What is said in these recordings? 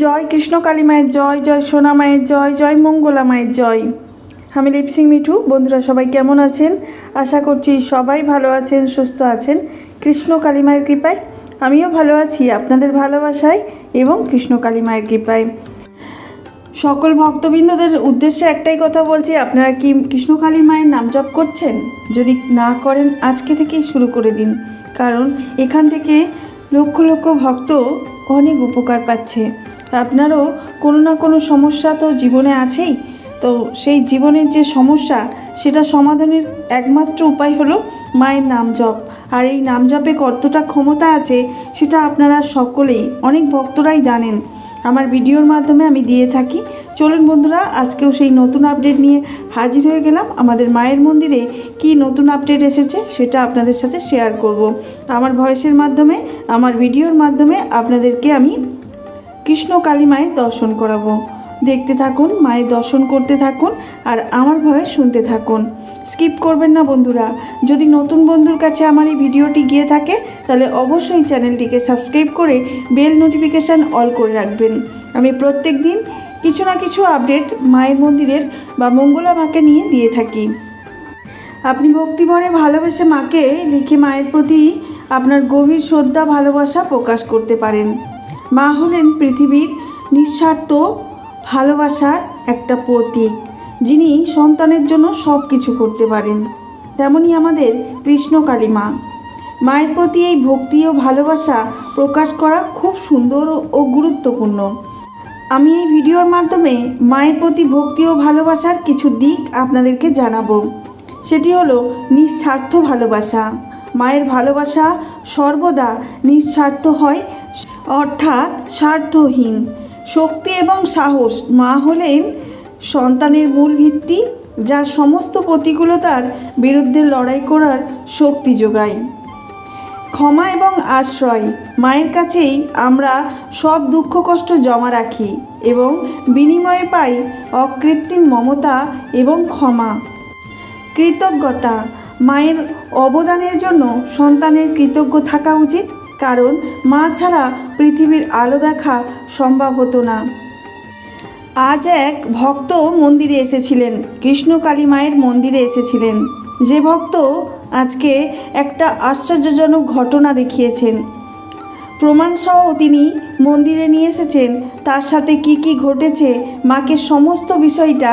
জয় কৃষ্ণ কালী মায়ের জয় জয় সোনা মায়ের জয় জয় মঙ্গলা মায়ের জয়। আমি লিপসিং মিঠু, বন্ধুরা সবাই কেমন আছেন? আশা করছি সবাই ভালো আছেন, সুস্থ আছেন। কৃষ্ণ কালী মায়ের কৃপায় আমিও ভালো আছি, আপনাদের ভালোবাসায় এবং কৃষ্ণ কালী মায়ের কৃপায়। সকল ভক্তবৃন্দদের উদ্দেশ্যে একটাই কথা বলছি, আপনারা কি কৃষ্ণকালী মায়ের নাম জপ করছেন? যদি না করেন, আজকে থেকেই শুরু করে দিন। কারণ এখান থেকে লক্ষ লক্ষ ভক্ত অনেক উপকার পাচ্ছে। আপনারও কোনো না কোনো সমস্যা তো জীবনে আছেই? তো সেই জীবনের যে সমস্যা, সেটা সমাধানের একমাত্র উপায় হলো মায়ের নাম জপ। আর এই নাম জপে কতটা ক্ষমতা আছে, সেটা আপনারা সকলেই, অনেক ভক্তরাই জানেন। আমার ভিডিওর মাধ্যমে আমি দিয়ে থাকি। চলুন বন্ধুরা, আজকেও সেই নতুন আপডেট নিয়ে হাজির হয়ে গেলাম। আমাদের মায়ের মন্দিরে কি নতুন আপডেট এসেছে, সেটা আপনাদের সাথে শেয়ার করব। আমার ভয়েসের মাধ্যমে, আমার ভিডিওর মাধ্যমে আপনাদেরকে আমি কৃষ্ণ কালী মায়ের দর্শন করাবো। দেখতে থাকুন, মায়ের দর্শন করতে থাকুন আর আমার ভয়ে শুনতে থাকুন। স্কিপ করবেন না বন্ধুরা। যদি নতুন বন্ধুর কাছে আমার এই ভিডিওটি গিয়ে থাকে, তাহলে অবশ্যই চ্যানেলটিকে সাবস্ক্রাইব করে বেল নোটিফিকেশান অল করে রাখবেন। আমি প্রত্যেক দিন কিছু না কিছু আপডেট মায়ের মন্দিরের বা মঙ্গলা মাকে নিয়ে দিয়ে থাকি। আপনি ভক্তিভরে ভালোবেসে মাকে লিখে মায়ের প্রতি আপনার গভীর শ্রদ্ধা, ভালোবাসা প্রকাশ করতে পারেন। মা হলেন পৃথিবীর নিঃস্বার্থ, ভালোবাসার একটা প্রতীক, যিনি সন্তানের জন্য সব কিছু করতে পারেন। তেমনই আমাদের কৃষ্ণকালী মা। মায়ের প্রতি এই ভক্তি ও ভালোবাসা প্রকাশ করা খুব সুন্দর ও গুরুত্বপূর্ণ। আমি এই ভিডিওর মাধ্যমে মায়ের প্রতি ভক্তি ও ভালোবাসার কিছু দিক আপনাদেরকে জানাব। সেটি হলো নিঃস্বার্থ ভালোবাসা। মায়ের ভালোবাসা সর্বদা নিঃস্বার্থ হয় অর্থাৎ স্বার্থহীন। শক্তি এবং সাহস মা হলেন সন্তানের মূল ভিত্তি, যা সমস্ত প্রতিকূলতার বিরুদ্ধে লড়াই করার শক্তি যোগায়। ক্ষমা এবং আশ্রয়, মায়ের কাছেই আমরা সব দুঃখ কষ্ট জমা রাখি এবং বিনিময়ে পাই অকৃত্রিম মমতা এবং ক্ষমা। কৃতজ্ঞতা, মায়ের অবদানের জন্য সন্তানের কৃতজ্ঞ থাকা উচিত। কারণ মা ছাড়া পৃথিবীর আলো দেখা সম্ভব হতো না। আজ এক ভক্ত মন্দিরে এসেছিলেন কৃষ্ণকালী মায়ের মন্দিরে এসেছিলেন। যে ভক্ত আজকে একটা আশ্চর্যজনক ঘটনা দেখিয়েছেন। প্রমাণসহ তিনি মন্দিরে নিয়ে এসেছেন, তার সাথে কি কি ঘটেছে, মাকে সমস্ত বিষয়টা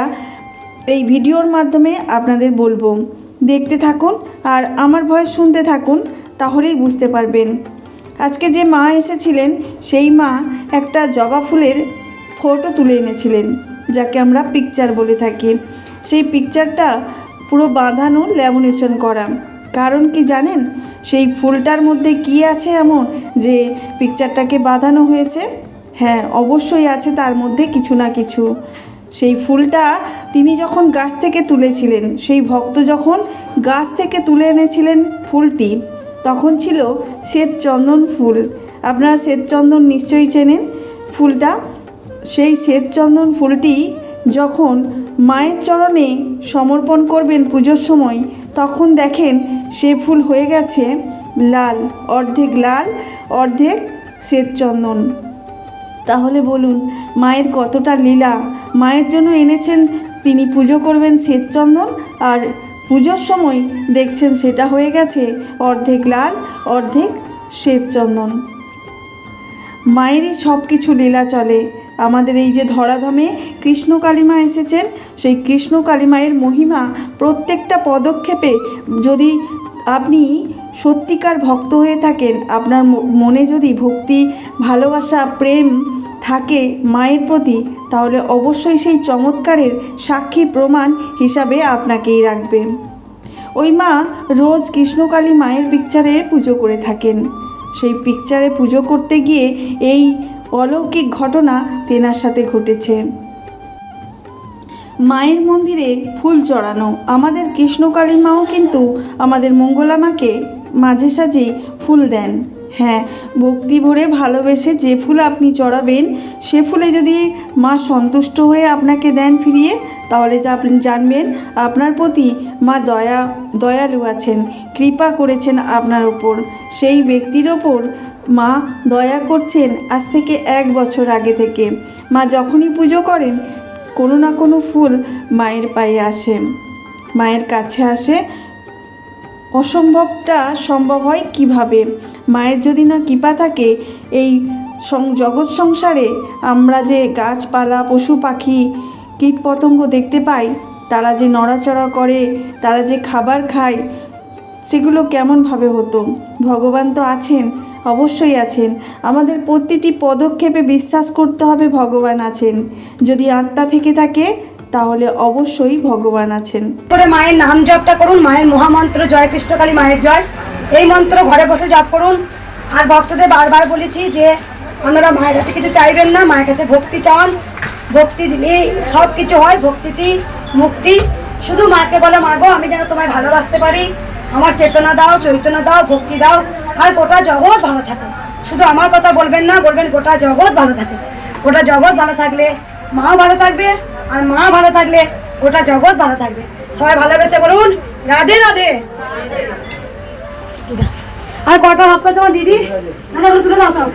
এই ভিডিওর মাধ্যমে আপনাদের বলব। দেখতে থাকুন আর আমার ভয়েস শুনতে থাকুন, তাহলেই বুঝতে পারবেন। আজকে যে মা এসেছিলেন, সেই মা একটা জবা ফুলের ফটো তুলে এনেছিলেন, যাকে আমরা পিকচার বলে থাকি। সেই পিকচারটা পুরো বাঁধানো ল্যামিনেশন করা। কারণ কি জানেন, সেই ফুলটার মধ্যে কি আছে এমন যে পিকচারটাকে বাঁধানো হয়েছে? হ্যাঁ অবশ্যই আছে তার মধ্যে কিছু না কিছু। সেই ফুলটা তিনি যখন গাছ থেকে তুলেছিলেন, সেই ভক্ত যখন গাছ থেকে তুলে এনেছিলেন ফুলটি তখন ছিল শ্বেত চন্দন ফুল। আপনারা শ্বেত চন্দন নিশ্চয়ই চেনেন ফুলটা। সেই শ্বেতচন্দন ফুলটি যখন মায়ের চরণে সমর্পণ করবেন পুজোর সময়, তখন দেখেন সে ফুল হয়ে গেছে লাল, অর্ধেক লাল, অর্ধেক শ্বেতচন্দন। তাহলে বলুন, মায়ের কতটা লীলা? মায়ের জন্য এনেছেন, তিনি পুজো করবেন শ্বেতচন্দন আর পুজোর সময় দেখছেন সেটা হয়ে গেছে অর্ধেক লাল, অর্ধেক শ্বেতচন্দন। মায়েরই সব কিছু লীলা চলে। আমাদের এই যে ধরাধামে কৃষ্ণ কালিমা এসেছেন, সেই কৃষ্ণ কালিমায়ের মহিমা প্রত্যেকটা পদক্ষেপে যদি আপনি সত্যিকার ভক্ত হয়ে থাকেন, আপনার মনে যদি ভক্তি, ভালোবাসা, প্রেম থাকে মায়ের প্রতি, তাহলে অবশ্যই সেই চমৎকারের সাক্ষী প্রমাণ হিসাবে আপনাকেই রাখবে। ওই মা রোজ কৃষ্ণকালী মায়ের পিকচারে পুজো করে থাকেন। সেই পিকচারে পুজো করতে গিয়ে এই অলৌকিক ঘটনা তেনার সাথে ঘটেছে। মায়ের মন্দিরে ফুল চড়ানো, আমাদের কৃষ্ণকালী মাও কিন্তু আমাদের মঙ্গলা মাকে মাঝে সাঝেই ফুল দেন। হ্যাঁ ভক্তি ভরে ভালোবেসে যে ফুল আপনি চড়াবেন, সে ফুলে যদি মা সন্তুষ্ট হয়ে আপনাকে দেন ফিরিয়ে, তাহলে যা আপনি জানবেন, আপনার প্রতি মা দয়া, দয়ালু আছেন, কৃপা করেছেন আপনার ওপর সেই ব্যক্তির ওপর মা দয়া করছেন আজ থেকে এক বছর আগে থেকে। মা যখনই পুজো করেন, কোনো না কোনো ফুল মায়ের পায়ে আসে। মায়ের কাছে আসে, অসম্ভবটা সম্ভব হয় কীভাবে? মায়ের যদি না কৃপা থাকে, এই জগৎ সংসারে আমরা যে গাছপালা, পশু পাখি, কীটপতঙ্গ দেখতে পাই, তারা যে নড়াচড়া করে, তারা যে খাবার খায়, সেগুলো কেমনভাবে হতো? ভগবান তো আছেন, অবশ্যই আছেন। আমাদের প্রতিটি পদক্ষেপে বিশ্বাস করতে হবে ভগবান আছেন। যদি আত্মা থেকে থাকে, তাহলে অবশ্যই ভগবান আছেন। পরে মায়ের নাম জপটা করুন, মায়ের মহামন্ত্র, জয় কৃষ্ণকালী মায়ের জয়। এই মন্ত্র ঘরে বসে জপ করুন। আর ভক্তদের বারবার বলেছি যে, আপনারা মায়ের কাছে কিছু চাইবেন না, মায়ের কাছে ভক্তি চান। ভক্তি দিলেই সব কিছু হয় ভক্তিতেই মুক্তি। শুধু মাকে বলে মাগো আমি যেন তোমায় ভালোবাসতে পারি। আমার চেতনা দাও, চৈতন্য দাও, ভক্তি দাও। আর গোটা জগৎ ভালো থাকে। শুধু আমার কথা বলবেন না, বলবেন গোটা জগৎ ভালো থাকে। গোটা জগৎ ভালো থাকলে মাও ভালো থাকবে, আর মা ভালো থাকলে গোটা জগৎ ভালো থাকবে। সবাই ভালোবেসে বলুন, রাধে রাধে। আর কটা হাত পা তোমার দিদি? না তুলে দাও সব।